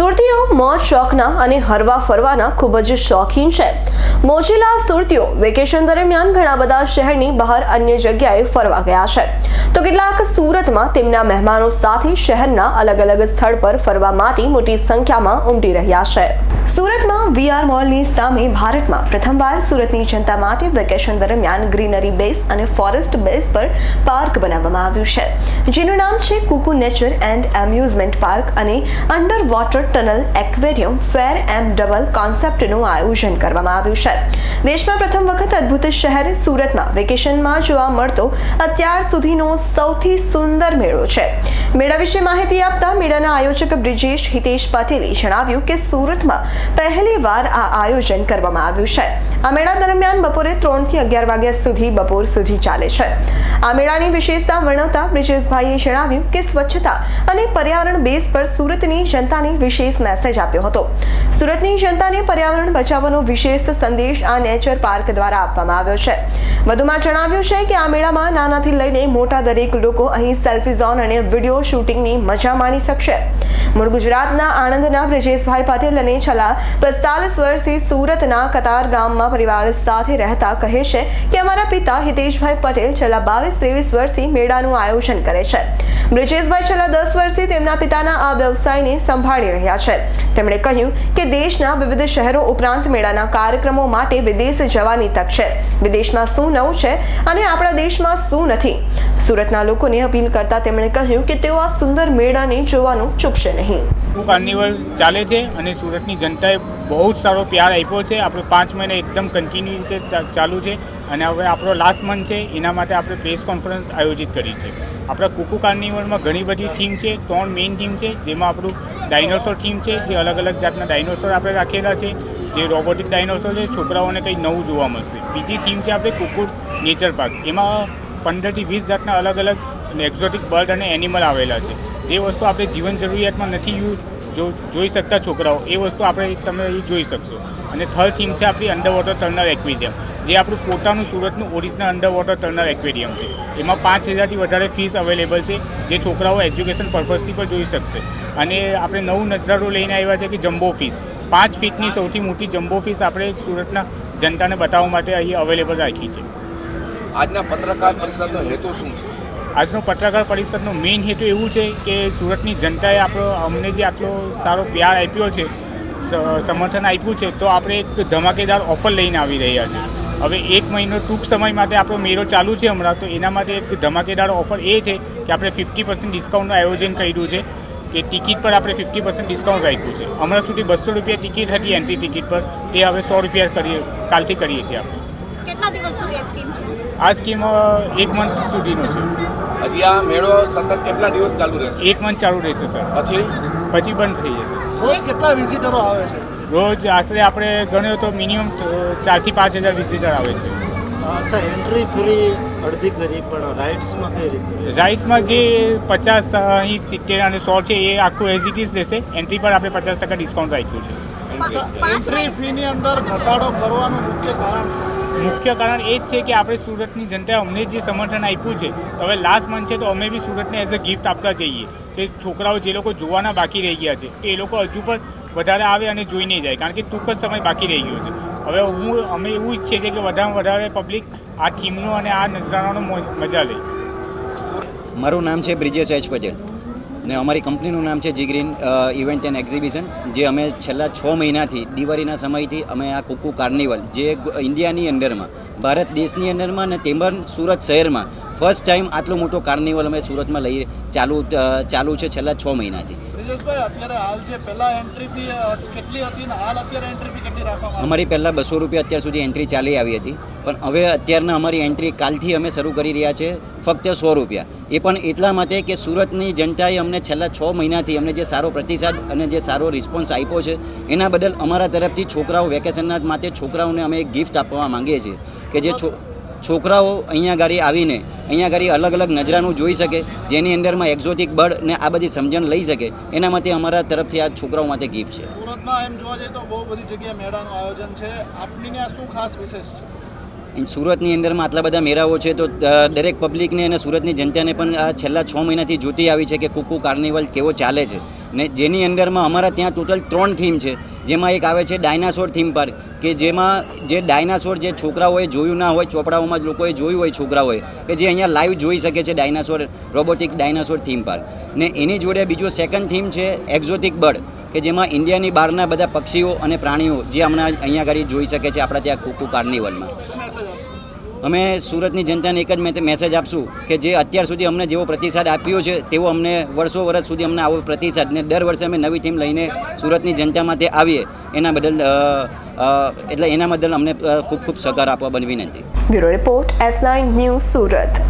સુરતીઓ મોજ શોખના અને હરવા ફરવાના ખૂબ જ શોખીન છે. મોજીલા સુરતીઓ વેકેશન દરમિયાન ઘણા બધા શહેરની બહાર અન્ય જગ્યાએ ફરવા ગયા છે. તો કેટલાક સુરતમાં તેમના મહેમાનો સાથે શહેરના અલગ અલગ સ્થળ પર ફરવા માટે મોટી સંખ્યામાં ઉમટી રહ્યા છે. સુરતમાં વીઆર મોલની સામે ભારતમાં પ્રથમવાર સુરતની જનતા માટે વેકેશન દરમિયાન ગ્રીનરી બેઝ અને ફોરેસ્ટ બેઝ પર પાર્ક બનાવવામાં આવ્યું છે, જેનું નામ છે કુકુ નેચર એન્ડ એમ્યુઝમેન્ટ પાર્ક અને under water tunnel aquarium fair એમ ડબલ કોન્સેપ્ટનું આયોજન કરવામાં આવ્યું છે. દેશમાં પ્રથમ વખત અદ્ભુત શહેર સુરતમાં વેકેશનમાં જોવા મળતો અત્યાર સુધીનો સૌથી સુંદર મેળો છે. મેળા વિશે માહિતી આપતા મેળાના આયોજક બ્રિજેશ હિતેશ પટેલે જણાવ્યું કે સુરતમાં પહેલી વાર આ આયોજન કરવામાં આવ્યું છે. આ મેળા દરમિયાન બપોરે ત્રણથી અગિયાર વાગ્યા સુધી બપોર સુધી ચાલે છે. આ મેળાની વિશેષતા વર્ણવતા બ્રિજેશભાઈએ જણાવ્યું કે સ્વચ્છતા અને પર્યાવરણ બેઝ પર સુરતની જનતાને વિશેષ મેસેજ આપ્યો હતો. સુરતની જનતાને પર્યાવરણ બચાવવાનો વિશેષ સંદેશ આ નેચર પાર્ક દ્વારા આપવામાં આવ્યો છે. વધુમાં જણાવ્યું છે કે આ મેળામાં નાનાથી લઈને મોટા દરેક લોકો અહીં સેલ્ફી ઝોન અને વીડિયો શૂટિંગની મજા માણી શકશે. મૂળ ગુજરાતના આણંદના બ્રિજેશભાઈ પટેલ અને છેલ્લા પિસ્તાલીસ વર્ષથી સુરતના કતાર ગામમાં પરિવાર સાથે રહેતા કહે છે કે અમારા પિતા હિતેશભાઈ પટેલ છેલ્લા બાવીસ ત્રેવીસ વર્ષથી મેળાનું આયોજન કરે છે. બ્રિજેશભાઈ છેલ્લા દસ વર્ષથી તેમના પિતાના આ વ્યવસાયને સંભાળી રહ્યા છે. તેમણે કહ્યું કે દેશના વિવિધ શહેરો ઉપરાંત મેળાના કાર્યક્રમો માટે વિદેશ જવાની તક છે. વિદેશમાં શું નવું છે અને આપણા દેશમાં શું નથી? સુરતના લોકોને અપીલ કરતા તેમણે કહ્યું કે તેઓ આ સુંદર મેળાને જોવાનું ચૂકશે નહીં. કાર્નિવલ ચાલે છે અને સુરતની જનતાએ બહુ જ સારો પ્યાર આપ્યો છે. આપણે પાંચ મહિને એકદમ કન્ટિન્યુ રીતે ચાલુ છે અને હવે આપણો લાસ્ટ મંથ છે. એના માટે આપણે પ્રેસ કોન્ફરન્સ આયોજિત કરી છે. આપણા કુકુ કાર્નિવલમાં ઘણી બધી થીમ છે. ત્રણ મેઇન થીમ છે. જેમાં આપણું ડાયનોસોર થીમ છે, જે અલગ અલગ જાતના ડાયનોસોર આપણે રાખેલા છે, જે રોબોટિક ડાયનોસોર છે. છોકરાઓને કંઈ નવું જોવા મળશે. બીજી થીમ છે આપણે કુકુ નેચર પાર્ક એમાં પંદરથી વીસ જાતના અલગ અલગ એક્ઝોટિક બર્ડ અને એનિમલ આવેલા છે. જે વસ્તુ આપણે જીવન જરૂરિયાતમાં નથી જો જોઈ શકતા છોકરાઓ, એ વસ્તુ આપણે તમે જોઈ શકશો. અને થર્ડ થીમ છે આપણી અંડર વોટર ટર્નર એક્વેરિયમ જે આપણું પોતાનું સુરતનું original under water tunnel aquarium છે. એમાં પાંચ હજારથી વધારે ફીસ અવેલેબલ છે, જે છોકરાઓ એજ્યુકેશન પર્પઝથી પણ જોઈ શકશે. અને આપણે નવું નજરારો લઈને આવ્યા છે કે જમ્બો ફીસ પાંચ ફીટની સૌથી મોટી જમ્બો ફીસ આપણે સુરતના જનતાને બતાવવા માટે અહીં અવેલેબલ રાખી છે. આજના પત્રકાર પરિષદનો હેતુ શું છે? આજનો પત્રકાર પરિષદનો મેઇન હેતુ એવું છે કે સુરતની જનતાએ આપણો, અમને જે આટલો સારો પ્યાર આપ્યો છે સમર્થન આપ્યું છે, તો આપણે એક ધમાકેદાર ઓફર લઈને આવી રહ્યા છીએ હવે એક મહિનો ટૂંક સમય માટે આપણો મેળો ચાલુ છે હમણાં, તો એના માટે એક ધમાકેદાર ઓફર એ છે કે આપણે ફિફ્ટી પર્સન્ટ ડિસ્કાઉન્ટનું આયોજન કર્યું છે, કે ટિકિટ પર આપણે ફિફ્ટી પર્સન્ટ ડિસ્કાઉન્ટ રાખ્યું છે. હમણાં સુધી બસો રૂપિયા ટિકિટ હતી એન્ટ્રી ટિકિટ પર, તે હવે સો રૂપિયા કરીએ, કાલથી કરીએ છીએ આપણે. કેટલા દિવસ સુધી આ સ્કીમ છે? આ સ્કીમ એક મંથ સુધીનો છે. હજી આ મેળો સતત કેટલા દિવસ ચાલુ રહેશે? એક મંથ ચાલુ રહેશે સર. પછી? પછી બંધ થઈ જશે. રોજ કેટલા વિઝિટરો આવે છે? રોજ આશરે આપણે ગણ્યો તો મિનિમમ ચારથી પાંચ હજાર વિઝિટર આવે છે. અચ્છા એન્ટ્રી ફ્રી અડધી કરી પણ રાઇડ્સમાં કઈ રીતે રાઇડ્સમાં જે પચાસ અહીં સિત્તેર અને સો છે એ આખું એઝ ઇટ ઇઝ રહેશે. એન્ટ્રી પર આપણે પચાસ ટકા ડિસ્કાઉન્ટ રાખ્યું છે. એન્ટ્રી ફીની અંદર ઘટાડો કરવાનું મુખ્ય કારણ શું? મુખ્ય કારણ એ જ છે કે આપણે સુરતની જનતાએ અમને જે સમર્થન આપ્યું છે, તો હવે લાસ્ટ મંથ છે, તો અમે બી સુરતને એઝ અ ગિફ્ટ આપતા જઈએ. કે છોકરાઓ જે લોકો જોવાના બાકી રહી ગયા છે એ લોકો હજુ પણ વધારે આવે અને જોઈને જાય, કારણ કે ટૂંક જ સમય બાકી રહી ગયો છે. હવે હું, અમે એવું ઈચ્છીએ છીએ કે વધારેમાં વધારે પબ્લિક આ થીમનો અને આ નજરાણાનો મજા લે. મારું નામ છે બ્રિજેશ એચ પટેલ. ને અમારી કંપનીનું નામ છે G green event and exhibition જે અમે છેલ્લા છ મહિનાથી દિવાળીના સમયથી અમે આ કુકુ કાર્નિવલ જે ઇન્ડિયાની અંદરમાં ભારત દેશની અંદરમાં અને તેમજ સુરત શહેરમાં ફર્સ્ટ ટાઈમ આટલો મોટો કાર્નિવલ અમે સુરતમાં લઈ ચાલુ ચાલુ છે છેલ્લા છ મહિનાથી. બ્રિજેશભાઈ અત્યારે હાલ જે પહેલા એન્ટ્રી ફી કેટલી હતી ને હાલ અત્યારે એન્ટ્રી ફી કેટલી રાખવામાં અમારી પહેલાં બસો રૂપિયા અત્યાર સુધી એન્ટ્રી ચાલી આવી હતી. પણ હવે અત્યારના અમારી એન્ટ્રી કાલથી અમે શરૂ કરી રહ્યા છે, ફક્ત સો રૂપિયા. એ પણ એટલા માટે કે સુરતની જનતાએ અમને છેલ્લા છ મહિનાથી અમને જે સારો પ્રતિસાદ અને જે સારો રિસ્પોન્સ આપ્યો છે, એના બદલ અમારા તરફથી છોકરાઓ વેકેશનના માટે છોકરાઓને અમે એક ગિફ્ટ આપવા માંગીએ છીએ કે જે છો છોકરાઓ અહીંયા ગાડી આવીને અહીંયા ગાડી અલગ અલગ નજરાનું જોઈ શકે, જેની અંદરમાં એક્ઝોટિક બર્ડ ને આ બધી સમજણ લઈ શકે, એના માટે અમારા તરફથી આ છોકરાઓ માટે ગિફ્ટ છે. સુરતમાં એમ જોવા જઈએ તો બહુ બધી જગ્યાએ મેળાનું આયોજન છે. આપની આ શું ખાસ વિશેષ છે? સુરતની અંદરમાં આટલા બધા મેળાઓ છે, તો દરેક પબ્લિકને અને સુરતની જનતાને પણ આ છેલ્લા છ મહિનાથી જોતી આવી છે કે કુકુ કાર્નિવલ કેવો ચાલે છે. ને જેની અંદરમાં અમારા ત્યાં ટોટલ ત્રણ થીમ છે. જેમાં એક આવે છે ડાયનાસોર થીમ પાર્ક, કે જેમાં જે ડાયનાસોર જે છોકરાઓએ જોયું ના હોય, ચોપડાઓમાં જ લોકોએ જોયું હોય છોકરાઓએ, કે જે અહીંયા લાઈવ જોઈ શકે છે dinosaur, robotic dinosaur theme park. ને એની જોડે બીજો સેકન્ડ થીમ છે એક્ઝોટિક બર્ડ કે જેમાં ઇન્ડિયાની બહારના બધા પક્ષીઓ અને પ્રાણીઓ જે હમણાં અહીંયા આગળ જોઈ શકે છે આપણા ત્યાં કુકુ કાર્નિવલમાં. અમે સુરતની જનતાને એક જ મેં- મેસેજ આપશું કે જે અત્યાર સુધી અમને જેવો પ્રતિસાદ આપ્યો છે તેવો અમને વર્ષો વર્ષ સુધી અમને આવો પ્રતિસાદ ને દર વર્ષે અમે નવી ટીમ લઈને સુરતની જનતામાં તે આવીએ. એના બદલ એટલે એના બદલ અમને ખૂબ ખૂબ સહકાર આપવા બનવી વિનંતી. Bureau report S nine news Surat.